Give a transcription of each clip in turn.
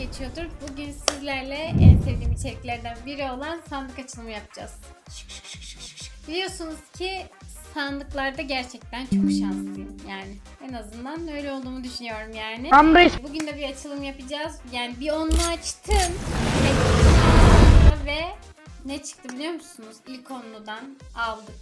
geçiyordur. Bugün sizlerle en sevdiğim içeriklerden biri olan sandık açılımı yapacağız. Şık şık şık şık şık şık. Biliyorsunuz ki sandıklarda gerçekten çok şanslıyım yani. En azından öyle olduğumu düşünüyorum yani. Bugün de bir açılım yapacağız. Yani bir onlu açtım. Ve ne çıktı biliyor musunuz? İlk onludan aldık.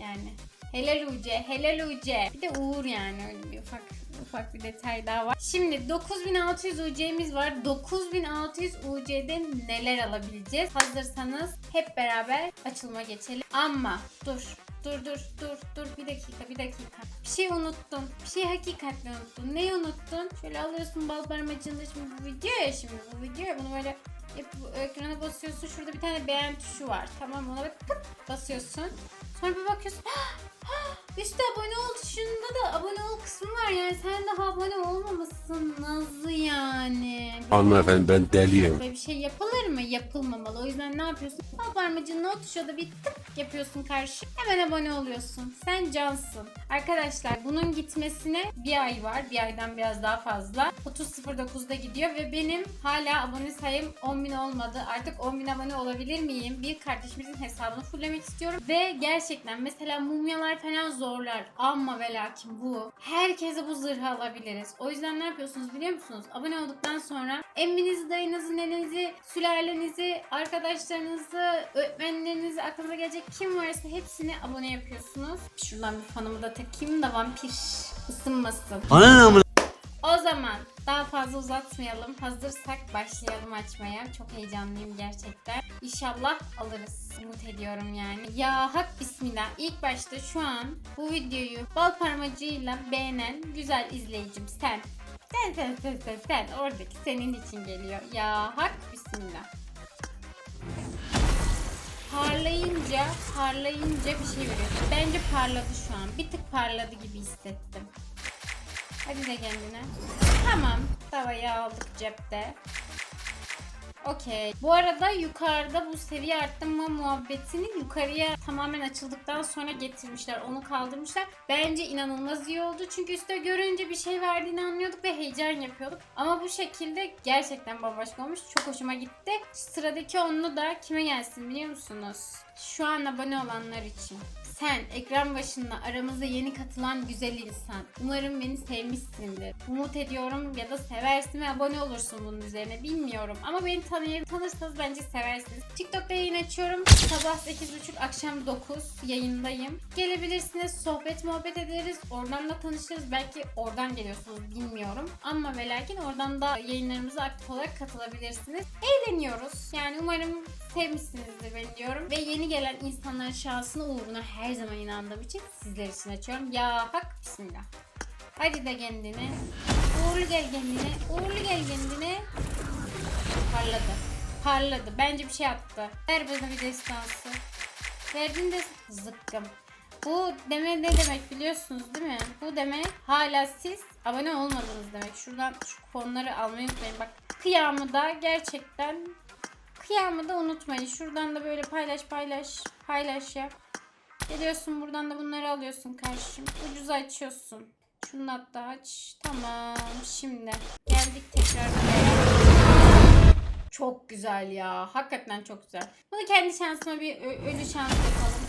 Yani helal uce, helal uce. Bir de Uğur yani öyle bir ufak ufak bir detay daha var. Şimdi 9600 UC'miz var. 9600 UC'de neler alabileceğiz? Hazırsanız hep beraber açılıma geçelim. Ama dur Dur dur dur dur bir dakika bir dakika. Bir şey unuttun. Bir şey hakikaten unuttun. Neyi unuttun? Şöyle alıyorsun bal parmacığında şimdi bu video ya şimdi bu video bunu böyle hep ekrana basıyorsun. Şurada bir tane beğen tuşu var. Tamam ona böyle pıt basıyorsun. Sonra bir bakıyorsun. Üstte abone ol tuşunda da abone ol kısmı var yani sen daha abone olmamışsın Nazlı yani. Hanımefendi ben deliyim. Böyle bir şey yapılır mı? Yapılmamalı. O yüzden ne yapıyorsun? Al parmacığını o tuşa da bir tık yapıyorsun karşı. Hemen abone oluyorsun. Sen cansın. Arkadaşlar bunun gitmesine bir ay var. Bir aydan biraz daha fazla. 30.09'da gidiyor ve benim hala abone sayım 10.000 olmadı. Artık 10.000 abone olabilir miyim? Bir kardeşimizin hesabını fulllemek istiyorum. Ve gerçekten mesela mumyalar falan zorlar. Ama ve lakin bu. Herkese bu zırhı alabiliriz. O yüzden ne yapıyorsunuz biliyor musunuz? Abone olduktan sonra emminizi, dayınızı, nenenizi, sülalenizi, arkadaşlarınızı, öğretmenlerinizi, aklınıza gelecek kim varsa hepsini abone yapıyorsunuz. Şuradan bir fanımı da takayım da vampir ısınmasın. O zaman daha fazla uzatmayalım. Hazırsak başlayalım açmaya. Çok heyecanlıyım gerçekten. İnşallah alırız. Umut ediyorum yani. Ya hak bismillah. İlk başta şu an bu videoyu bal parmacığıyla beğenen güzel izleyicim sen. Sen sen sen sen sen. Oradaki senin için geliyor. Ya hak bismillah. Parlayınca, parlayınca bir şey veriyor. Bence parladı şu an. Bir tık parladı gibi hissettim. Hadi de kendine. Tamam. Tavayı aldık cepte. Okey. Bu arada yukarıda bu seviye arttırma muhabbetini yukarıya tamamen açıldıktan sonra getirmişler. Onu kaldırmışlar. Bence inanılmaz iyi oldu. Çünkü üstte görünce bir şey verdiğini anlıyorduk ve heyecan yapıyorduk. Ama bu şekilde gerçekten bambaşka olmuş. Çok hoşuma gitti. Sıradaki onlu da kime gelsin biliyor musunuz? Şu an abone olanlar için. Sen ekran başında aramıza yeni katılan güzel insan. Umarım beni sevmişsindir. Umut ediyorum ya da seversin ve abone olursun bunun üzerine. Bilmiyorum ama beni tanıy tanırsanız bence seversiniz. TikTok'ta yayın açıyorum. Sabah 8.30 akşam 9 yayındayım. Gelebilirsiniz. Sohbet muhabbet ederiz. Oradan da tanışırız. Belki oradan geliyorsunuz bilmiyorum. Ama ve lakin oradan da yayınlarımıza aktif olarak katılabilirsiniz. Eğleniyoruz. Yani umarım sevmişsinizdir beni diyorum. Ve yeni gelen insanların şansına uğruna her zaman inandığım için sizler için açıyorum. Ya hak bismillah. Hadi de kendine. Uğurlu gel kendine. Uğurlu gel kendine. Parladı. Parladı. Bence bir şey attı. Ver bana bir destansı. Verdin de zıkkım. Bu deme ne demek biliyorsunuz değil mi? Bu demek hala siz abone olmadınız demek. Şuradan şu kuponları almayı unutmayın. Bak kıyamı da gerçekten kıyamı da unutmayın. Şuradan da böyle paylaş paylaş paylaş yap. Geliyorsun buradan da bunları alıyorsun karşım. Ucuz açıyorsun. Şunu hatta aç. Tamam şimdi geldik tekrar. Çok güzel ya. Hakikaten çok güzel. Bunu kendi şansıma bir ölü şans yapalım.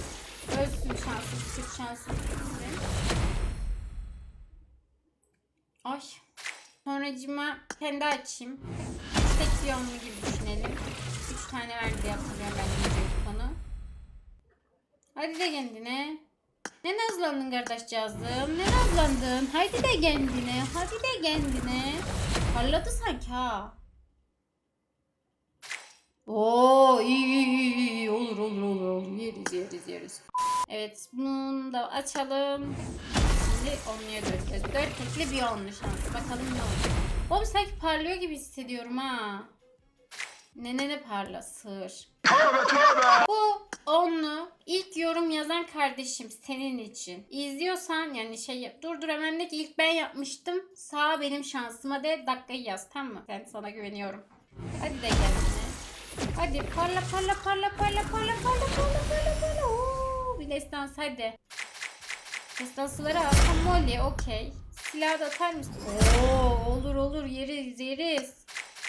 Ölsün çift şansım. gitsin. Ay. Sonracıma kendi açayım. Tek piyonlu gibi tane verdi diye hatırlıyorum ben konu. Hadi de kendine. Ne nazlandın kardeşcağızım? Ne nazlandın? Haydi de kendine. Hadi de kendine. Parladı sanki ha. Oo iyi iyi iyi olur olur olur olur yeriz yeriz yeriz. Evet bunu da açalım. Şimdi onluya döneceğiz. Dört tekli bir onlu. Bakalım ne olacak. Oğlum sanki parlıyor gibi hissediyorum ha. Ne ne ne parla sığır. Bu onlu ilk yorum yazan kardeşim senin için. İzliyorsan yani şey yap- dur dur hemen de ki ilk ben yapmıştım. Sağ benim şansıma de dakikayı yaz tamam mı? Ben sana güveniyorum. Hadi de kendine. Hadi parla parla parla parla parla parla parla parla parla. Oo, bir destans hadi. Destansıları al. Molly okey. Silahı da atar mısın? Oo olur olur yeriz yeriz.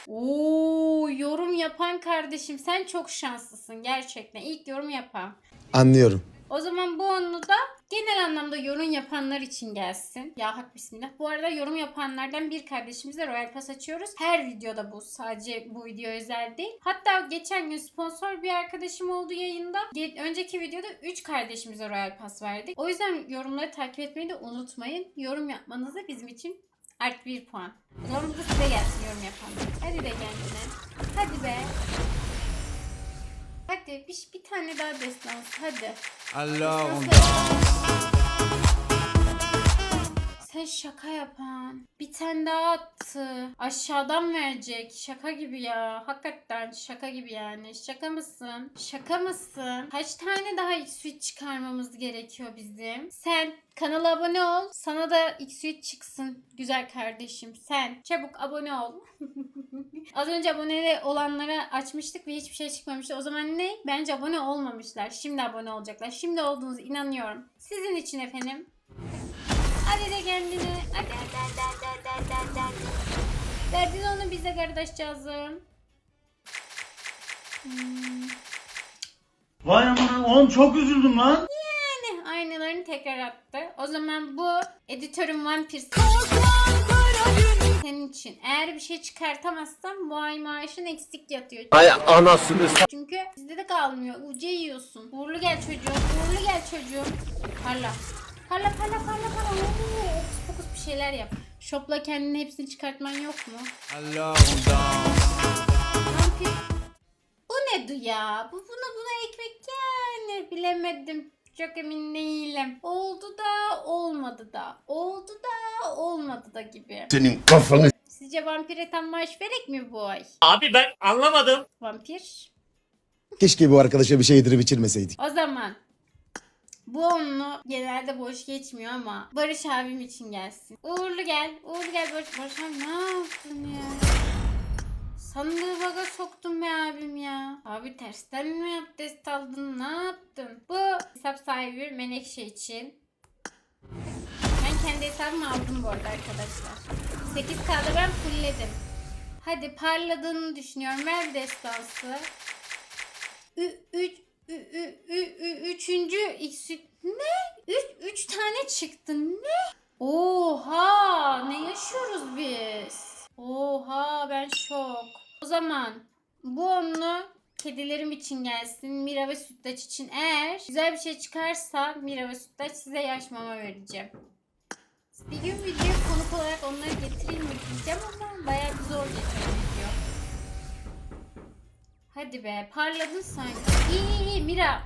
Oo, yorum yapan kardeşim sen çok şanslısın gerçekten. İlk yorum yapan. Anlıyorum. O zaman bu onu da genel anlamda yorum yapanlar için gelsin. Ya hak bismillah. Bu arada yorum yapanlardan bir kardeşimize Royal Pass açıyoruz. Her videoda bu. Sadece bu video özel değil. Hatta geçen gün sponsor bir arkadaşım oldu yayında. Önceki videoda 3 kardeşimize Royal Pass verdik. O yüzden yorumları takip etmeyi de unutmayın. Yorum yapmanız da bizim için artı bir puan. O zaman bu size gelsin yorum yapanlar. Hadi de kendine. Hadi be. Hadi bir, bir tane daha destans. Hadi. Allah'ım. Sen şaka yapan. Bir tane daha attı. Aşağıdan verecek. Şaka gibi ya. Hakikaten şaka gibi yani. Şaka mısın? Şaka mısın? Kaç tane daha X-Suite çıkarmamız gerekiyor bizim? Sen kanala abone ol. Sana da X-Suite çıksın. Güzel kardeşim. Sen çabuk abone ol. Az önce abone olanlara açmıştık ve hiçbir şey çıkmamıştı. O zaman ne? Bence abone olmamışlar. Şimdi abone olacaklar. Şimdi olduğunuzu inanıyorum. Sizin için efendim. Hadi de kendine. Hadi hadi hadi hadi hadi hadi hadi. Verdin onu bize kardeşcağızım. Hmm, Vay amına oğlum çok üzüldüm lan. yani aynalarını tekrar attı. O zaman bu editörüm Vampir senin için. Eğer bir şey çıkartamazsam bu ay maaşın eksik yatıyor. Ay anasını Çünkü bizde de kalmıyor. Uca yiyorsun. Uğurlu gel çocuğum. Uğurlu gel çocuğum. Parla. Parla parla parla parla. Oo, Okus pokus bir şeyler yap. Shopla kendini hepsini çıkartman yok mu? Allah'ım. Vampir. Bu ne du ya? Bu buna buna ekmek yani. Bilemedim. Çok emin değilim. Oldu da olmadı da. Oldu da olmadı da gibi. senin kafanı. Sizce vampire tam maaş verek mi bu ay? Abi ben anlamadım. Vampir. Keşke bu arkadaşa bir şey yedirip içirmeseydik. O zaman bu onlu genelde boş geçmiyor ama Barış abim için gelsin. Uğurlu gel. Uğurlu gel Barış. Barış abi ne yaptın ya? Sandığı baga soktun be abim ya. Abi tersten mi abdest aldın? Ne yaptın? Bu hesap sahibi Menekşe için. Ben kendi hesabımı aldım bu arada arkadaşlar. 8 kaldı ben fullledim. Hadi parladığını düşünüyorum. Ver destansı. Ü- üç, ü- ü- ü- ü- üçüncü X ne? Üç, üç tane çıktı ne? Oha ne yaşıyoruz biz? Oha ben şok. O zaman bu onlu kedilerim için gelsin. Mira ve Sütlaç için eğer güzel bir şey çıkarsa Mira ve Sütlaç size yaş mama vereceğim. Bir gün video konuk olarak onları getireyim mi diyeceğim ama bayağı bir zor video. Hadi be parladın sanki. İyi iyi iyi Mira.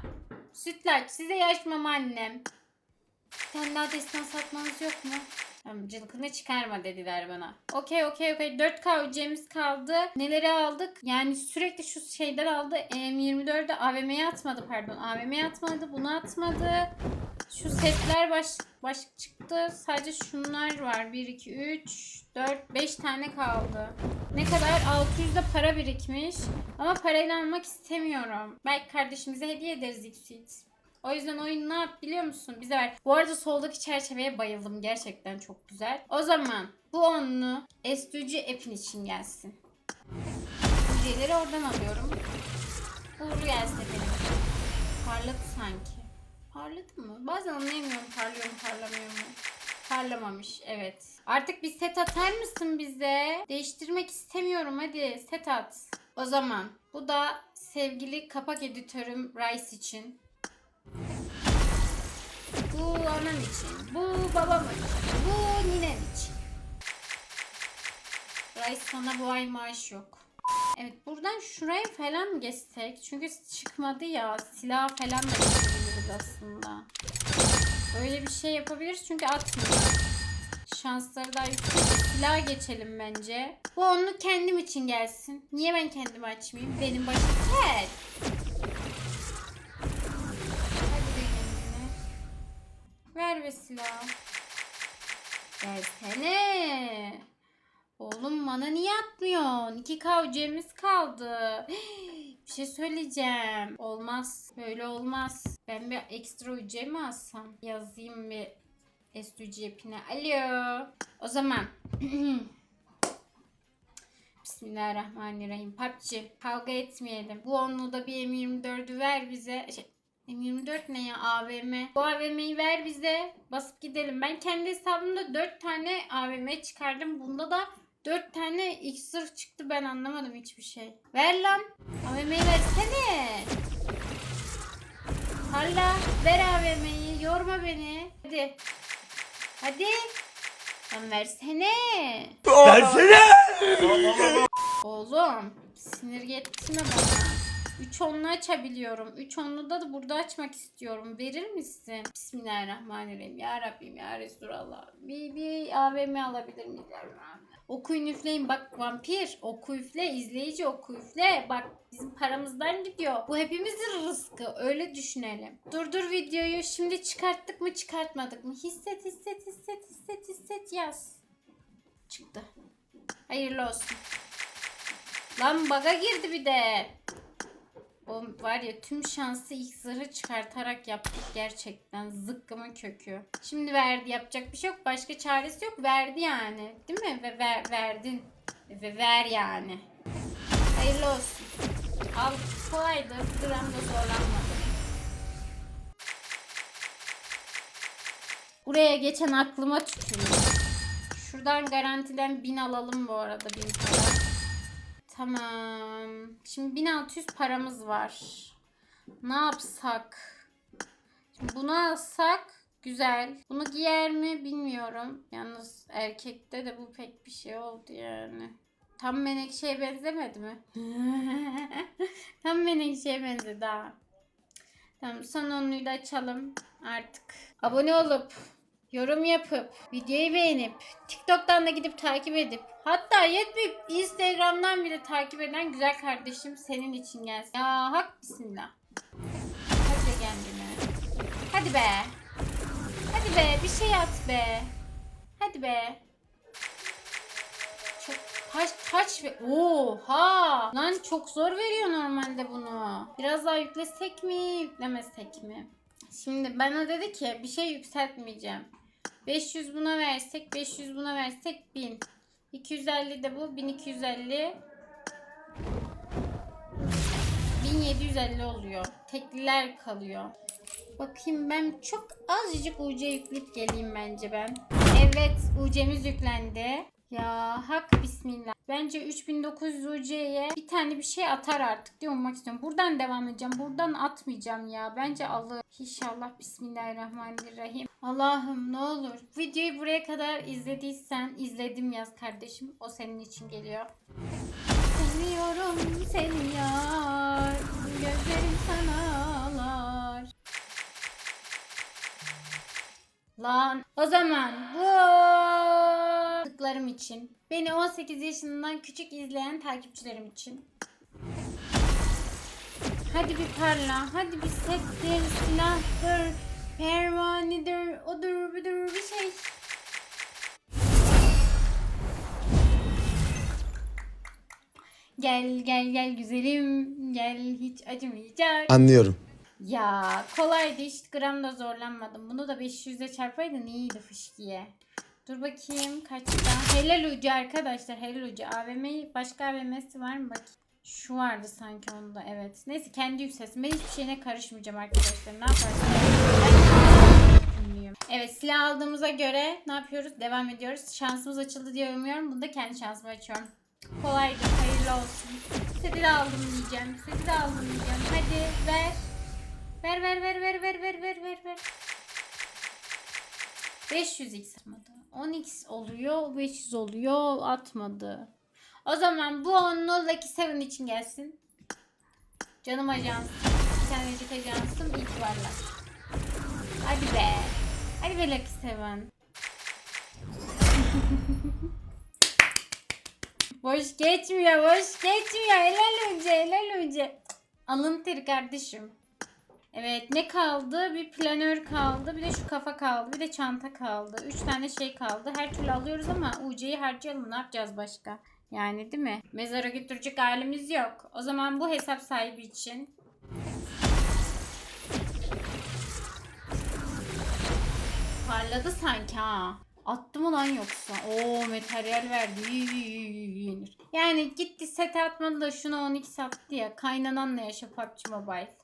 Sütlaç size yaş mama annem. Bir tane daha destan satmanız yok mu? Cılkını çıkarma dediler bana. Okey okey okey. 4K ücremiz kaldı. Neleri aldık? Yani sürekli şu şeyler aldı. M24'de AVM'ye atmadı pardon. AVM'ye atmadı. Bunu atmadı. Şu setler baş, baş çıktı. Sadece şunlar var. 1, 2, 3, 4, 5 tane kaldı. Ne kadar? 600'de para birikmiş. Ama parayla almak istemiyorum. Belki kardeşimize hediye ederiz Xsuite. O yüzden oyun ne yap biliyor musun? Bize ver. Bu arada soldaki çerçeveye bayıldım. Gerçekten çok güzel. O zaman bu onlu S2G app'in için gelsin. Hediyeleri oradan alıyorum. Uğurlu gelsin benim. Parladı sanki. Parladı mı? Bazen anlayamıyorum parlıyor mu parlamıyor mu. Parlamamış evet. Artık bir set atar mısın bize? Değiştirmek istemiyorum hadi set at. O zaman bu da sevgili kapak editörüm Rice için. Bu anam için. Bu babam için. Bu ninem için. Rice sana bu ay maaş yok. Evet buradan şuraya falan geçsek? Çünkü çıkmadı ya. Silah falan da geçebiliriz aslında. Böyle bir şey yapabiliriz çünkü atmıyor. Şansları daha yüksek. Silah geçelim bence. Bu onu kendim için gelsin. Niye ben kendimi açmayayım? Benim başım kel. Be silah. Versene. Oğlum bana niye atmıyorsun? İki kavcemiz kaldı. Bir şey söyleyeceğim. Olmaz. Böyle olmaz. Ben bir ekstra ücret mi alsam? Yazayım bir S2G app'ine. Alo. O zaman. Bismillahirrahmanirrahim. PUBG kavga etmeyelim. Bu onlu da bir M24'ü ver bize. Şey, M24 ne ya AVM. Bu AVM'yi ver bize. Basıp gidelim. Ben kendi hesabımda 4 tane AVM çıkardım. Bunda da 4 tane iksir çıktı. Ben anlamadım hiçbir şey. Ver lan. AVM'yi versene. Hala ver AVM'yi. Yorma beni. Hadi. Hadi. Lan versene. Oğlum sinir etme bana. 3 onlu açabiliyorum. 3 onlu da, da burada açmak istiyorum. Verir misin? Bismillahirrahmanirrahim. Ya Rabbim ya Resulallah. Bir, bir AVM alabilir Rabbim? Okuyun üfleyin. Bak vampir. Oku üfle. izleyici oku üfle. Bak bizim paramızdan gidiyor. Bu hepimizin rızkı. Öyle düşünelim. Durdur videoyu. Şimdi çıkarttık mı çıkartmadık mı? Hisset hisset hisset hisset hisset yaz. Çıktı. Hayırlı olsun. Lan baga girdi bir de. O var ya tüm şansı ilk zırhı çıkartarak yaptık gerçekten. Zıkkımın kökü. Şimdi verdi yapacak bir şey yok. Başka çaresi yok. Verdi yani. Değil mi? Ve ver, verdin. Ve ver yani. Hayırlı olsun. Al kolaydı. Gram da zorlanmadı. Buraya geçen aklıma tükürdü. Şuradan garantiden 1000 alalım bu arada 1000 para. Tamam. Şimdi 1600 paramız var. Ne yapsak? Şimdi bunu alsak güzel. Bunu giyer mi bilmiyorum. Yalnız erkekte de bu pek bir şey oldu yani. Tam menekşeye benzemedi mi? Tam menekşeye benzedi ha. Tamam son onluyu da açalım artık. Abone olup yorum yapıp, videoyu beğenip, TikTok'tan da gidip takip edip, hatta yetmeyip Instagram'dan bile takip eden güzel kardeşim senin için gelsin. Ya hak bismillah. Hadi kendine. Hadi be. Hadi be bir şey at be. Hadi be. Çok taş taş ve oha lan çok zor veriyor normalde bunu. Biraz daha yüklesek mi yüklemesek mi? Şimdi bana dedi ki bir şey yükseltmeyeceğim. 500 buna versek 500 buna versek 1000. 250 de bu 1250. 1750 oluyor. Tekliler kalıyor. Bakayım ben çok azıcık UC yükleyip geleyim bence ben. Evet UC'miz yüklendi. Ya hak bismillah. Bence 3900 UC'ye bir tane bir şey atar artık diye ummak istiyorum. Buradan devam edeceğim. Buradan atmayacağım ya. Bence alır. İnşallah bismillahirrahmanirrahim. Allah'ım ne olur. Videoyu buraya kadar izlediysen izledim yaz kardeşim. O senin için geliyor. Seviyorum seni yar. Gözlerim sana ağlar. Lan o zaman bu tıklarım için beni 18 yaşından küçük izleyen takipçilerim için Hadi bir parla, hadi bir settir, silahtır, pervanedir, odur budur bir şey. Gel gel gel güzelim, gel hiç acımayacak. Anlıyorum. Ya kolaydı hiç gram da zorlanmadım. Bunu da 500'e çarpaydın iyiydi fışkiye. Dur bakayım kaçta. Helal ucu arkadaşlar helal ucu. AVM başka AVM'si var mı bakayım. Şu vardı sanki onda evet. Neyse kendi yükselsin. Ben hiçbir şeyine karışmayacağım arkadaşlar. Ne yaparsın? Evet silah aldığımıza göre ne yapıyoruz? Devam ediyoruz. Şansımız açıldı diye umuyorum. Bunu da kendi şansımı açıyorum. Kolaydı. Hayırlı olsun. Seti de aldım diyeceğim. Seti de aldım diyeceğim. Hadi ver. Ver ver ver ver ver ver ver ver ver. 500x atmadı. 10x oluyor, 500 oluyor, atmadı. O zaman bu onlu Lucky 7 için gelsin. Canım ajans. Bir tanecik ajansım ki varlar. Hadi be. Hadi be Lucky 7. boş geçmiyor, boş geçmiyor. Helal önce, helal önce. Alın teri kardeşim. Evet ne kaldı? Bir planör kaldı. Bir de şu kafa kaldı. Bir de çanta kaldı. Üç tane şey kaldı. Her türlü alıyoruz ama UC'yi harcayalım. Ne yapacağız başka? Yani değil mi? Mezara götürecek halimiz yok. O zaman bu hesap sahibi için parladı sanki ha. Attı mı lan yoksa? Oo materyal verdi. Yenir. Yani gitti sete atmadı da şuna 12 sattı ya. Kaynananla yaşa PUBG Mobile.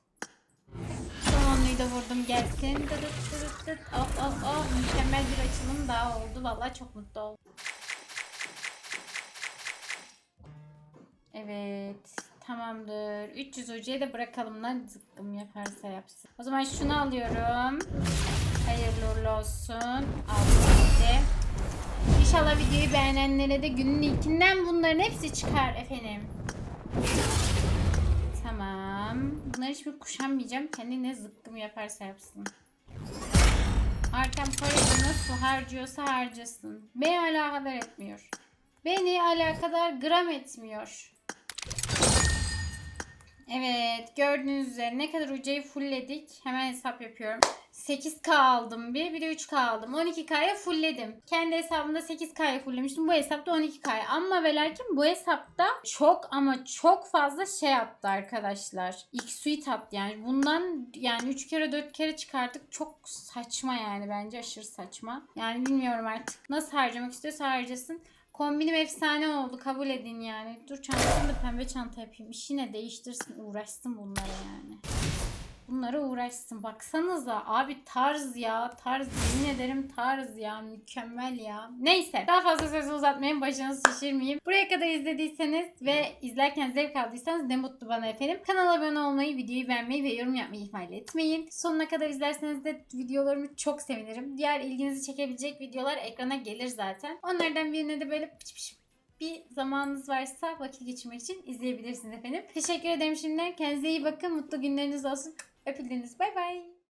Son onluyu da vurdum gelsin. Dıdıt dıdıt dıt. Oh oh oh. Mükemmel bir açılım daha oldu. Vallahi çok mutlu oldum. Evet. Tamamdır. 300 hocaya da bırakalım lan zıkkım yaparsa yapsın. O zaman şunu alıyorum. Hayırlı uğurlu olsun. Aldım. İnşallah videoyu beğenenlere de günün ilkinden bunların hepsi çıkar efendim. Tamam. Bunları hiçbir kuşanmayacağım. Kendi ne zıkkım yaparsa yapsın. Artem parayı nasıl harcıyorsa harcasın. Beni alakadar etmiyor. Beni alakadar gram etmiyor. Gördüğünüz üzere ne kadar ucayı fullledik. Hemen hesap yapıyorum. 8K aldım bir. Bir de 3K aldım. 12K'ya fullledim. Kendi hesabımda 8K'ya fulllemiştim. Bu hesapta 12K'ya. Ama ve lakin bu hesapta çok ama çok fazla şey attı arkadaşlar. X suite attı yani. Bundan yani 3 kere 4 kere çıkarttık. Çok saçma yani bence aşırı saçma. Yani bilmiyorum artık. Nasıl harcamak istiyorsa harcasın. Kombinim efsane oldu kabul edin yani. Dur çantasını da pembe çanta yapayım. İşine değiştirsin uğraşsın bunlara yani. Bunlara uğraşsın. Baksanıza abi tarz ya. Tarz yemin ederim tarz ya. Mükemmel ya. Neyse daha fazla sözü uzatmayın. Başınızı şişirmeyeyim. Buraya kadar izlediyseniz ve izlerken zevk aldıysanız ne mutlu bana efendim. Kanala abone olmayı, videoyu beğenmeyi ve yorum yapmayı ihmal etmeyin. Sonuna kadar izlerseniz de videolarımı çok sevinirim. Diğer ilginizi çekebilecek videolar ekrana gelir zaten. Onlardan birine de böyle pıç pıç bir zamanınız varsa vakit geçirmek için izleyebilirsiniz efendim. Teşekkür ederim şimdiden. Kendinize iyi bakın. Mutlu günleriniz olsun. Öpüldünüz. Bay bay.